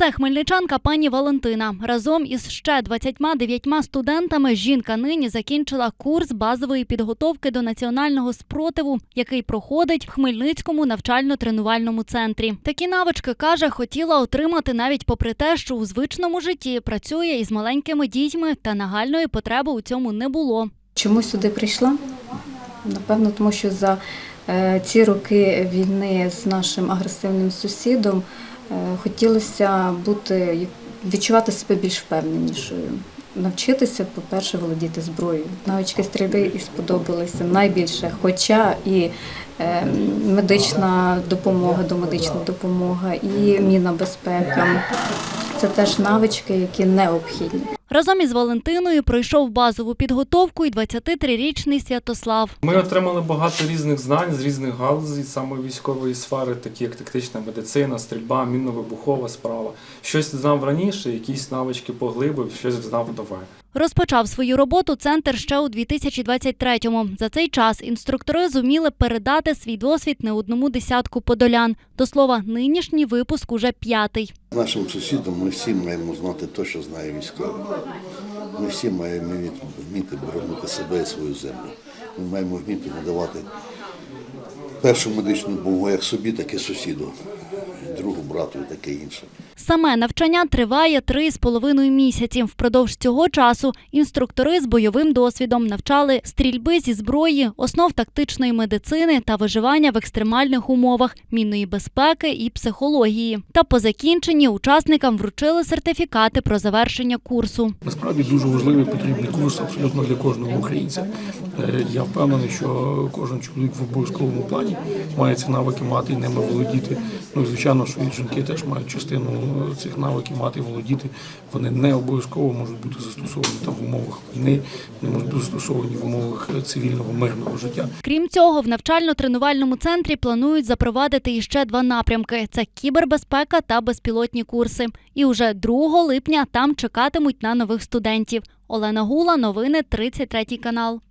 Це хмельничанка пані Валентина. Разом із ще 29 студентами жінка нині закінчила курс базової підготовки до національного спротиву, який проходить в Хмельницькому навчально-тренувальному центрі. Такі навички каже, хотіла отримати навіть попри те, що у звичному житті працює із маленькими дітьми, та нагальної потреби у цьому не було. Чому сюди прийшла? Напевно, тому що за е, ці роки війни з нашим агресивним сусідом хотілося бути, відчувати себе більш впевненішою. Навчитися, по-перше, володіти зброєю. Навички стрільби і сподобалися найбільше, хоча і е, медична допомога, домедична допомога, і міна безпека. Це теж навички, які необхідні. Разом із Валентиною пройшов базову підготовку і 23-річний Святослав. Ми отримали багато різних знань з різних галузей, саме військової сфери, такі як тактична медицина, стрільба, мінно-вибухова справа. Щось знав раніше, якісь навички поглибив, щось знав нове. Розпочав свою роботу центр ще у 2023-му. За цей час інструктори зуміли передати свій досвід не одному десятку подолян. До слова, нинішній випуск уже п'ятий. Нашим сусідам ми всі маємо знати те, що знає військовий. Ми всі маємо вміти, боронити себе і свою землю. Ми маємо вміти надавати першу медичну допомогу як собі, так і сусіду, другу брату і таке інше. Саме навчання триває три з половиною місяці. Впродовж цього часу інструктори з бойовим досвідом навчали стрільби зі зброї, основ тактичної медицини та виживання в екстремальних умовах, мінної безпеки і психології. Та по закінченні учасникам вручили сертифікати про завершення курсу. Насправді дуже важливий потрібний курс абсолютно для кожного українця. Е, Я впевнений, що кожен чоловік в обов'язковому плані має ці навики мати і ними володіти. Ну звичайно, що і жінки теж мають частину цих навиків мати володіти. Вони не обов'язково можуть бути застосовані там в умовах війни, не можуть бути застосовані в умовах цивільного мирного життя. Крім цього, в навчально-тренувальному центрі планують запровадити іще два напрямки: це кібербезпека та безпілотні курси. І уже 2 липня там чекатимуть на нових студентів. Олена Гула, новини 33 канал.